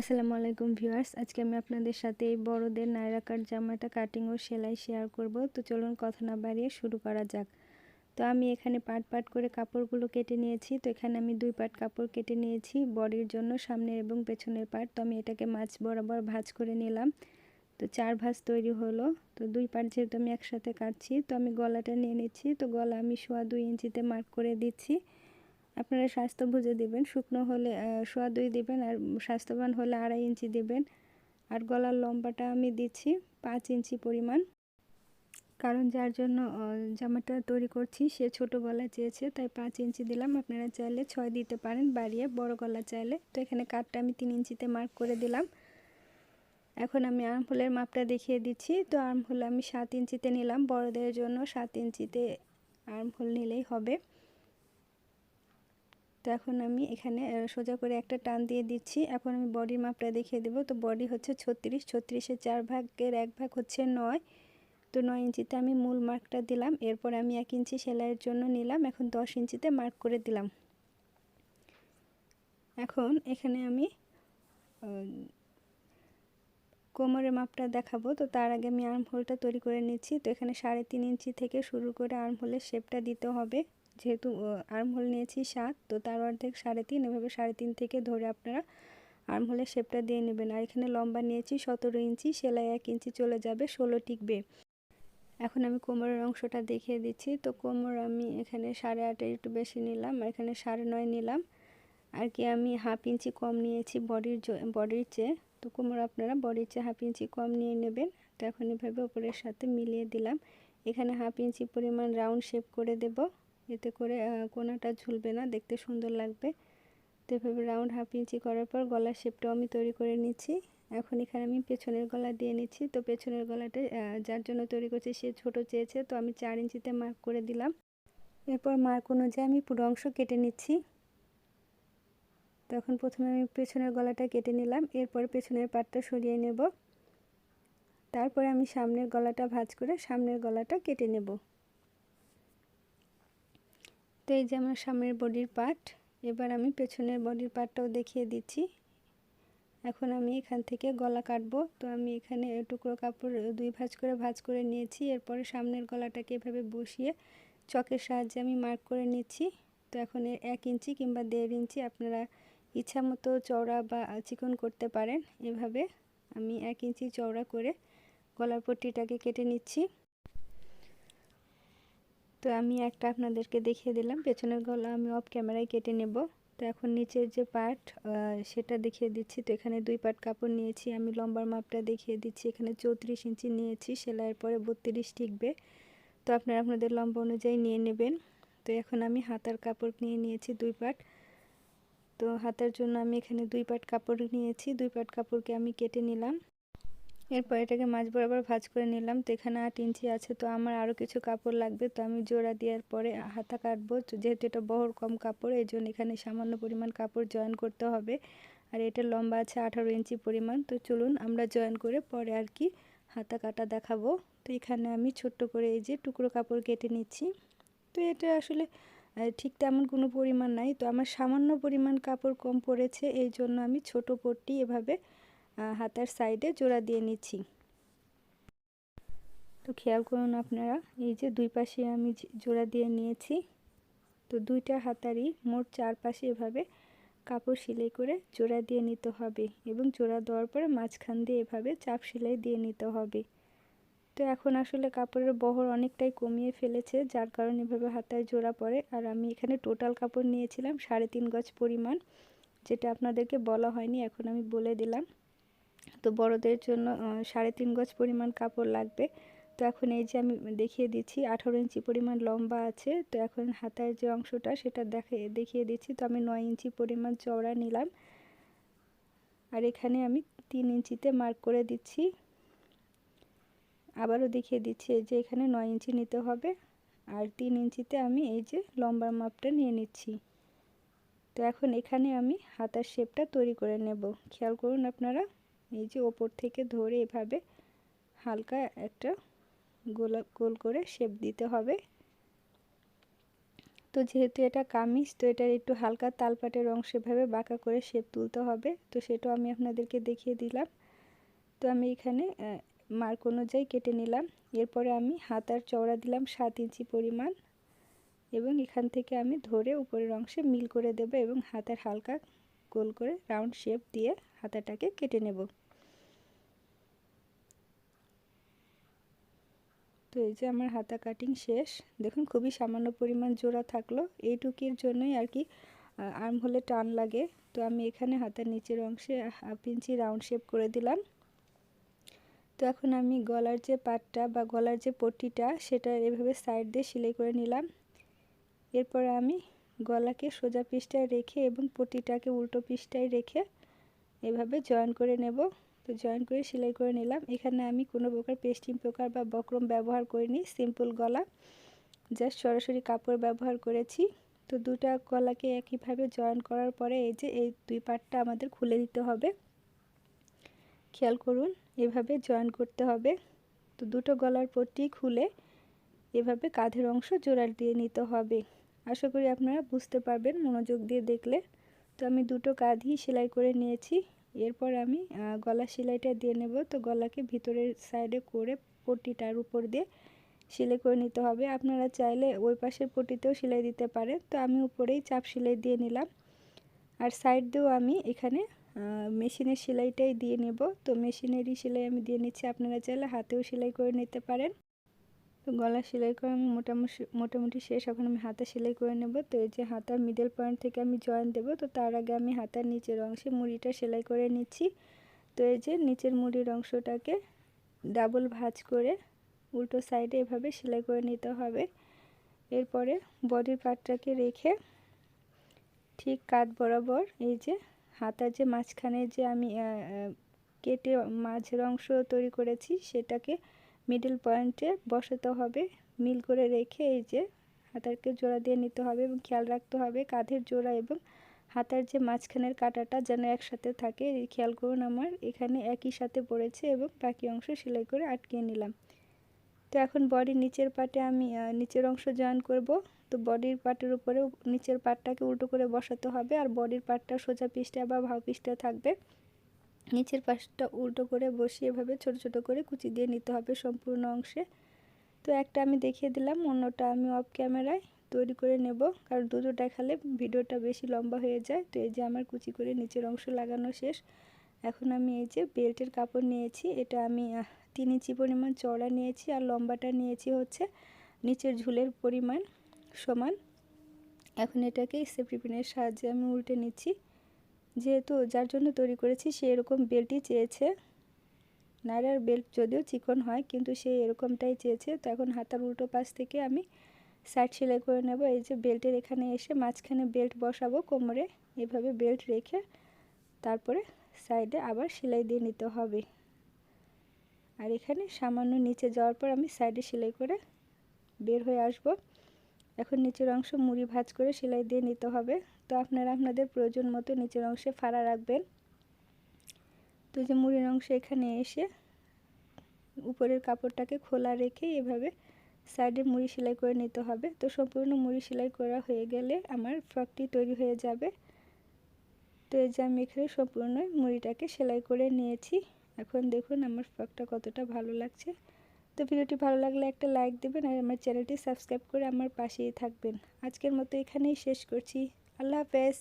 আসসালামু আলাইকুম ভিউয়ার্স, আজকে আমি আপনাদের সাথে এই বড়দের নায়রা কাট জামাটা কাটিং ও সেলাই শেয়ার করব। তো চলুন কথা না বাড়িয়ে শুরু করা যাক। তো আমি এখানে পাট পাট করে কাপড়গুলো কেটে নিয়েছি। তো এখানে আমি দুই পাট কাপড় কেটে নিয়েছি বডির জন্য, সামনের এবং পেছনের পাট। তো আমি এটাকে মাছ বরাবর ভাজ করে নিলাম। তো চার ভাজ তৈরি হলো। তো দুই পাট যেহেতু আমি একসাথে কাটছি, তো আমি গলাটা নিয়ে নিচ্ছি। তো গলা আমি সোয়া দুই ইঞ্চিতে মার্ক করে দিচ্ছি। আপনারা স্বাস্থ্য বুঝে দেবেন, শুকনো হলে সোয়া দুই দেবেন আর স্বাস্থ্যবান হলে আড়াই ইঞ্চি দেবেন। আর গলার লম্বাটা আমি দিচ্ছি পাঁচ ইঞ্চি পরিমাণ। কারণ যার জন্য জামাটা তৈরি করছি, সে ছোট গলা চেয়েছে, তাই পাঁচ ইঞ্চি দিলাম। আপনারা চাইলে ছয় দিতে পারেন, বাড়িয়ে বড় গলা চাইলে। তো এখানে কাঠটা আমি তিন ইঞ্চিতে মার্ক করে দিলাম। এখন আমি আর্মহোলের মাপটা দেখিয়ে দিচ্ছি। তো আর্মহোল আমি সাত ইঞ্চিতে নিলাম, বড়দের জন্য সাত ইঞ্চিতে আর্মহোল নিলেই হবে। তো এখন আমি এখানে সোজা করে একটা টান দিয়ে দিচ্ছি। এখন আমি বডির মাপটা দেখিয়ে দেবো। তো বডি হচ্ছে ছত্রিশ, ছত্রিশের চার ভাগের এক ভাগ হচ্ছে নয়। তো নয় ইঞ্চিতে আমি মূল মার্কটা দিলাম। এরপর আমি এক ইঞ্চি সেলাইয়ের জন্য নিলাম। এখন দশ ইঞ্চিতে মার্ক করে দিলাম। এখন এখানে আমি কোমরের মাপটা দেখাবো। তো তার আগে আমি আর্ম হোলটা তৈরি করে নিচ্ছি। তো এখানে সাড়ে তিন ইঞ্চি থেকে শুরু করে আর্ম হোলের শেপটা দিতে হবে। যেহেতু আর্মহোল নিয়েছি সাত, তো তার অর্ধেক সাড়ে তিন, এভাবে সাড়ে তিন থেকে ধরে আপনারা আর্মহোলের শেপটা দিয়ে নেবেন। আর এখানে লম্বা নিয়েছি সতেরো ইঞ্চি, সেলাই এক ইঞ্চি চলে যাবে, ষোলো টিকবে। এখন আমি কোমরের অংশটা দেখিয়ে দিচ্ছি। তো কোমর আমি এখানে সাড়ে আটের একটু বেশি নিলাম, আর এখানে সাড়ে নয় নিলাম। আর কি আমি হাফ ইঞ্চি কম নিয়েছি বডির বডির চেয়ে। তো কোমর আপনারা বডির চেয়ে হাফ ইঞ্চি কম নিয়ে নেবেন। তো এখন এভাবে ওপরের সাথে মিলিয়ে দিলাম। এখানে হাফ ইঞ্চি পরিমাণ রাউন্ড শেপ করে দেব। এতে করে কোনাটা ঝুলবে না, দেখতে সুন্দর লাগবে। তো এভাবে রাউন্ড হাফ ইঞ্চি করার পর গলার শেপটাও আমি তৈরি করে নিচ্ছি। এখন এখানে আমি পেছনের গলা দিয়ে নিচ্ছি। তো পেছনের গলাটা যার জন্য তৈরি করছি সে ছোট চেয়েছে, তো আমি চার ইঞ্চিতে মার্ক করে দিলাম। এরপর মার্ক অনুযায়ী আমি পুরো অংশ কেটে নিচ্ছি। তখন প্রথমে আমি পেছনের গলাটা কেটে নিলাম। এরপর পেছনের পাটটা সরিয়ে নেব। তারপরে আমি সামনের গলাটা ভাজ করে সামনের গলাটা কেটে নেব। তো এই যে আমার সামনের বডির পার্ট, এবার আমি পেছনের বডির পার্টটাও দেখিয়ে দিচ্ছি। এখন আমি এখান থেকে গলা কাটবো, তো আমি এখানে টুকরো কাপড় দুই ভাঁজ করে ভাঁজ করে নিয়েছি, এরপরে সামনের গলাটাকে এভাবে বসিয়ে চকের সাহায্যে আমি মার্ক করে নিচ্ছি। তো এখন এক ইঞ্চি কিংবা দেড় ইঞ্চি আপনারা ইচ্ছা মতো চওড়া বা চিকন করতে পারেন। এভাবে আমি এক ইঞ্চি চওড়া করে গলার পট্টিটাকে কেটে নিচ্ছি। তো আমি একটা আপনাদেরকে দেখিয়ে দিলাম। পেছনের গলা আমি অফ ক্যামেরায় কেটে নেব। তো এখন নিচের যে পার্ট সেটা দেখিয়ে দিচ্ছি। তো এখানে দুই পার্ট কাপড় নিয়েছি, আমি লম্বার মাপটা দেখিয়ে দিচ্ছি। এখানে চৌত্রিশ ইঞ্চি নিয়েছি, সেলাইয়ের পরে বত্রিশ টিকবে তো আপনারা আপনাদের লম্বা অনুযায়ী নিয়ে নেবেন। তো এখন আমি হাতার কাপড় নিয়ে নিয়েছি দুই পার্ট তো হাতার জন্য আমি এখানে দুই পাট কাপড় নিয়েছি। দুই পাট কাপড়কে আমি কেটে নিলাম। এরপর এটাকে মাছ বরাবর ভাজ করে নিলাম। তো এখানে আট ইঞ্চি আছে, তো আমার আরও কিছু কাপড় লাগবে। তো আমি জোড়া দেওয়ার পরে হাতা কাটবো। যেহেতু এটা বহর কম কাপড়, এই জন্য এখানে সামান্য পরিমাণ কাপড় জয়েন করতে হবে। আর এটা লম্বা আছে আঠারো ইঞ্চি পরিমাণ। তো চলুন আমরা জয়েন করে পরে আর কি হাতা কাটা দেখাবো। তো এখানে আমি ছোট্ট করে এই যে টুকরো কাপড় কেটে নিচ্ছি। তো এটা আসলে ঠিক তেমন কোনো পরিমাণ নাই। তো আমার সামান্য পরিমাণ কাপড় কম পড়েছে, এই জন্য আমি ছোট পট্টি এভাবে হাতার সাইডে জোড়া দিয়ে নিচ্ছি। তো খেয়াল করুন আপনারা, এই যে দুই পাশে আমি জোড়া দিয়ে নিয়েছি। তো দুইটা হাতারই মোট চার পাশে এভাবে কাপড় সেলাই করে জোড়া দিয়ে নিতে হবে এবং জোড়া দেওয়ার পরে মাঝখান দিয়ে এভাবে চাপ সেলাই দিয়ে নিতে হবে। তো এখন আসলে কাপড়ের বহর অনেকটাই কমিয়ে ফেলেছে, যার কারণে এভাবে হাতায় জোড়া পড়ে। আর আমি এখানে টোটাল কাপড় নিয়েছিলাম সাড়ে তিন গজ পরিমাণ, যেটা আপনাদেরকে বলা হয়নি, এখন আমি বলে দিলাম। তো বড়দের জন্য সাড়ে তিন গজ পরিমাণ কাপড় লাগবে। তো এখন এই যে আমি দেখিয়ে দিচ্ছি, আঠারো ইঞ্চি পরিমাণ লম্বা আছে। তো এখন হাতার যে অংশটা, সেটা দেখে, দেখিয়ে দিচ্ছি। তো আমি নয় ইঞ্চি পরিমাণ চওড়া নিলাম। আর এখানে আমি তিন ইঞ্চিতে মার্ক করে দিচ্ছি। আবারও দেখিয়ে দিচ্ছি, এই যে এখানে নয় ইঞ্চি নিতে হবে। আর তিন ইঞ্চিতে আমি এই যে লম্বার মাপটা নিয়ে নিচ্ছি। তো এখন এখানে আমি হাতার শেপটা তৈরি করে নেব। খেয়াল করুন আপনারা। এই যে ওপর থেকে ধরে এভাবে হালকা একটা গোলা, গোল করে শেপ দিতে হবে। তো যেহেতু এটা কামিজ, তো এটার একটু হালকা তালপাটের অংশ এভাবে বাঁকা করে শেপ তুলতে হবে। তো সেটাও আমি আপনাদেরকে দেখিয়ে দিলাম। তো আমি এখানে মার্ক অনুযায়ী কেটে নিলাম। এরপরে আমি হাতার চওড়া দিলাম সাত ইঞ্চি পরিমাণ এবং এখান থেকে আমি ধরে উপরের অংশে মিল করে দেব এবং হাতার হালকা গোল করে রাউন্ড শেপ দিয়ে হাতাটাকে কেটে নেব। তো এই যে আমার হাতা কাটিং শেষ। দেখুন খুবই সামান্য পরিমাণ জোড়া থাকল। এইটুকির জন্যই আর কি আর্ম হলে টান লাগে। তো আমি এখানে হাতার নিচের অংশে হাফ ইঞ্চি রাউন্ড শেপ করে দিলাম। তো এখন আমি গলার যে পাটটা বা গলার যে পট্টিটা, সেটা এভাবে সাইড দিয়ে সেলাই করে নিলাম। এরপরে আমি গলাকে সোজা পিসটায় রেখে এবং পটিটাকে উল্টো পিসটায় রেখে এভাবে জয়েন করে নেব। তো জয়েন করে সেলাই করে নিলাম। এখানে আমি কোনো প্রকার পেস্টিং প্রকার বা বক্রম ব্যবহার করিনি সিম্পল গলা। জাস্ট সরাসরি কাপড় ব্যবহার করেছি। তো দুটা গলাকে একইভাবে জয়েন করার পরে এই যে এই দুই পাটটা আমাদের খুলে দিতে হবে। খেয়াল করুন, এভাবে জয়েন করতে হবে। তো দুটো গলার পট্টি খুলে এভাবে কাঁধের অংশ জোড়ার দিয়ে নিতে হবে। আশা করি আপনারা বুঝতে পারবেন মনোযোগ দিয়ে দেখলে। তো আমি দুটো কাঁধই সেলাই করে নিয়েছি। এরপর আমি গলা সেলাইটা দিয়ে নেব। তো গলাকে ভিতরের সাইডে করে পটিটার উপর দিয়ে সেলাই করে নিতে হবে। আপনারা চাইলে ওই পাশের পটিতেও সেলাই দিতে পারেন। তো আমি উপরেই চাপ সেলাই দিয়ে নিলাম। আর সাইড দিয়েও আমি এখানে মেশিনের সেলাইটাই দিয়ে নেব। তো মেশিনেরই সেলাই আমি দিয়ে নিচ্ছি। আপনারা চাইলে হাতেও সেলাই করে নিতে পারেন। তো গলা সেলাই করে আমি মোটামুটি মোটামুটি শেষ, এখন আমি হাতা সেলাই করে নেব। তো এই যে হাতার মিডল পয়েন্ট থেকে আমি জয়েন দেব, তো তার আগে আমি হাতার নিচের অংশে মুড়িটা সেলাই করে নিচ্ছি। তো এই যে নিচের মুড়ির অংশটাকে ডাবল ভাঁজ করে উল্টো সাইডে এভাবে সেলাই করে নিতে হবে। এরপরে বডির পার্টটাকে রেখে ঠিক কাত বরাবর এই যে হাতার যে মাঝখানে যে আমি কেটে মাঝের অংশ তৈরি করেছি, সেটাকে মিডল পয়েন্টে বসাতে হবে। মিল করে রেখে এই যে হাতারকে জোড়া দিয়ে নিতে হবে এবং খেয়াল রাখতে হবে কাঁধের জোড়া এবং হাতার যে মাঝখানের কাটাটা যেন একসাথে থাকে। খেয়াল করুন আমার, এখানে একই সাথে পড়েছে এবং বাকি অংশ সেলাই করে আটকিয়ে নিলাম। তো এখন বডির নিচের পাটে আমি নিচের অংশ জয়েন করব। তো বডির পাটের উপরে নিচের পাটটাকে উল্টো করে বসাতে হবে আর বডির পাটটা সোজা পিসটা বা ভাও পিসটা থাকবে। নিচের পাশটা উল্টো করে বসিয়ে এভাবে ছোট ছোট করে কুচি দিয়ে নিতে হবে সম্পূর্ণ অংশে। তো একটা আমি দেখিয়ে দিলাম, অন্যটা আমি অফ ক্যামেরায় তৈরি করে নেব, কারণ দুটো দেখালে ভিডিওটা বেশি লম্বা হয়ে যায়। তো এই যে আমার কুচি করে নিচের অংশ লাগানো শেষ। এখন আমি এই যে বেল্টের কাপড় নিয়েছি, এটা আমি তিন ইঞ্চি পরিমাণ চওড়া নিয়েছি আর লম্বাটা নিয়েছি হচ্ছে নিচের ঝুলের পরিমাণ সমান। এখন এটাকে সেফটি পিনের সাহায্যে আমি উল্টে নিচ্ছি। যেহেতু যার জন্য তৈরি করেছি, সে এরকম বেল্টই চেয়েছে। নাইরার বেল্ট যদিও চিকন হয়, কিন্তু সে এরকমটাই চেয়েছে। তো এখন হাতার উল্টো পাশ থেকে আমি সাইড সেলাই করে নেব। এই যে বেল্টের এখানে এসে মাঝখানে বেল্ট বসাবো কোমরে। এভাবে বেল্ট রেখে তারপরে সাইডে আবার সেলাই দিয়ে নিতে হবে। আর এখানে সামান্য নিচে যাওয়ার পর আমি সাইডে সেলাই করে বের হয়ে আসব। এখন নিচের অংশ মুড়ি ভাজ করে সেলাই দিয়ে নিতে হবে। তো আপনারা আপনাদের প্রয়োজন মতো নিচের অংশে ফাড়া রাখবেন। তো যে মুড়ির অংশ এখানে এসে উপরের কাপড়টাকে খোলা রেখে এভাবে সাইডে মুড়ি সেলাই করে নিতে হবে। তো সম্পূর্ণ মুড়ি সেলাই করা হয়ে গেলে আমার ফ্রকটি তৈরি হয়ে যাবে। তো এই যে আমি এখানে সম্পূর্ণ মুড়িটাকে সেলাই করে নিয়েছি। এখন দেখুন আমার ফ্রকটা কতটা ভালো লাগছে। তো ভিডিওটি ভালো লাগলে একটা লাইক দেবেন আর আমার চ্যানেলটি সাবস্ক্রাইব করে আমার পাশেই থাকবেন। আজকের মতো এখানেই শেষ করছি। আল্লাহ হাফেজ।